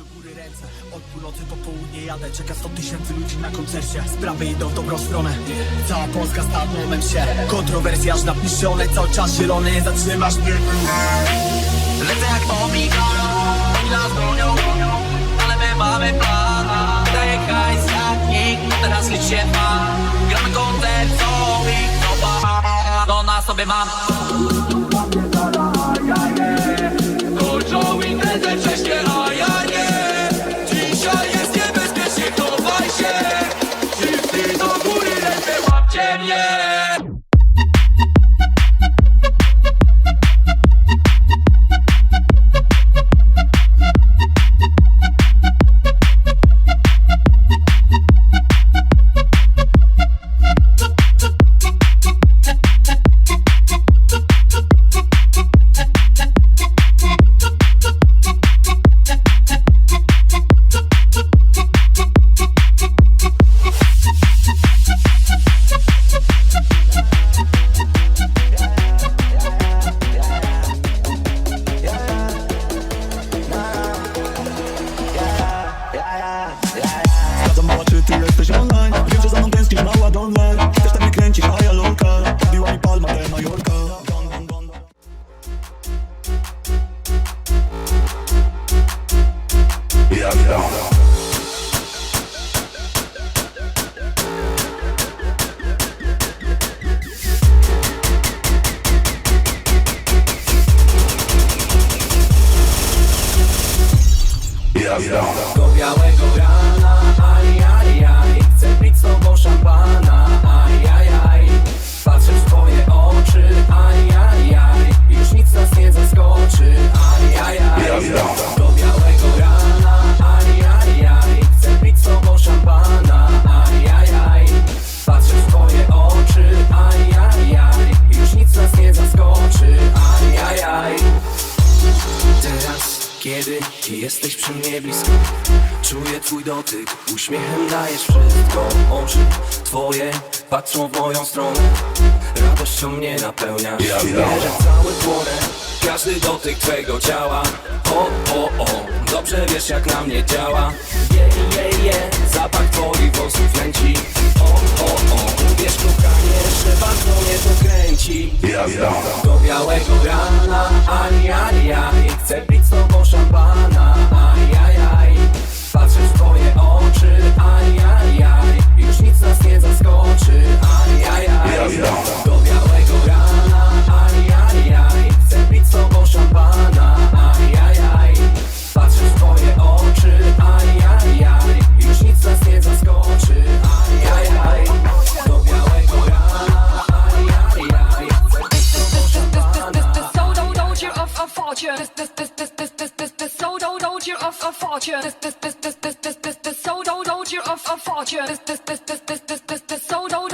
do góry ręce. Od północy po południe jadę Czeka 100 tysięcy ludzi na koncercie. Sprawy idą w dobrą stronę. Cała Polska stanąłem się. Kontrowersja aż napiszone Cały czas zielony zatrzymasz mnie. Lecę jak pomikano Oni nas gonią Ale my mamy plan. Daję hajs jak nikt Teraz licz się ma. Gramy koncertowi To na sobie mam online. Wiem, że za mną tęsknisz, mała, don't lie Też tak mnie kręcisz, a ja lolka Biła mi palma de Majorka. Do białego rana, Chcę pić kiedy jesteś przy mnie blisko Czuję twój dotyk, uśmiechem dajesz wszystko Oczy twoje patrzą w moją stronę. Radością mnie napełniasz. Wierzę cały płonę. Każdy dotyk twego ciała. O, o, o, dobrze wiesz jak na mnie działa. Je, je, je, zapach twoich włosów lęci. O, o, o, uwierz kochanie, że bardzo mnie to kręci do białego rana, aj, aj, aj Chcę pić z tobą szampana, this this this this this so don't hold you of a fortune this this this this this this this this so don't hold you of a fortune this this this this this this this this so don't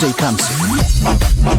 DJ comes.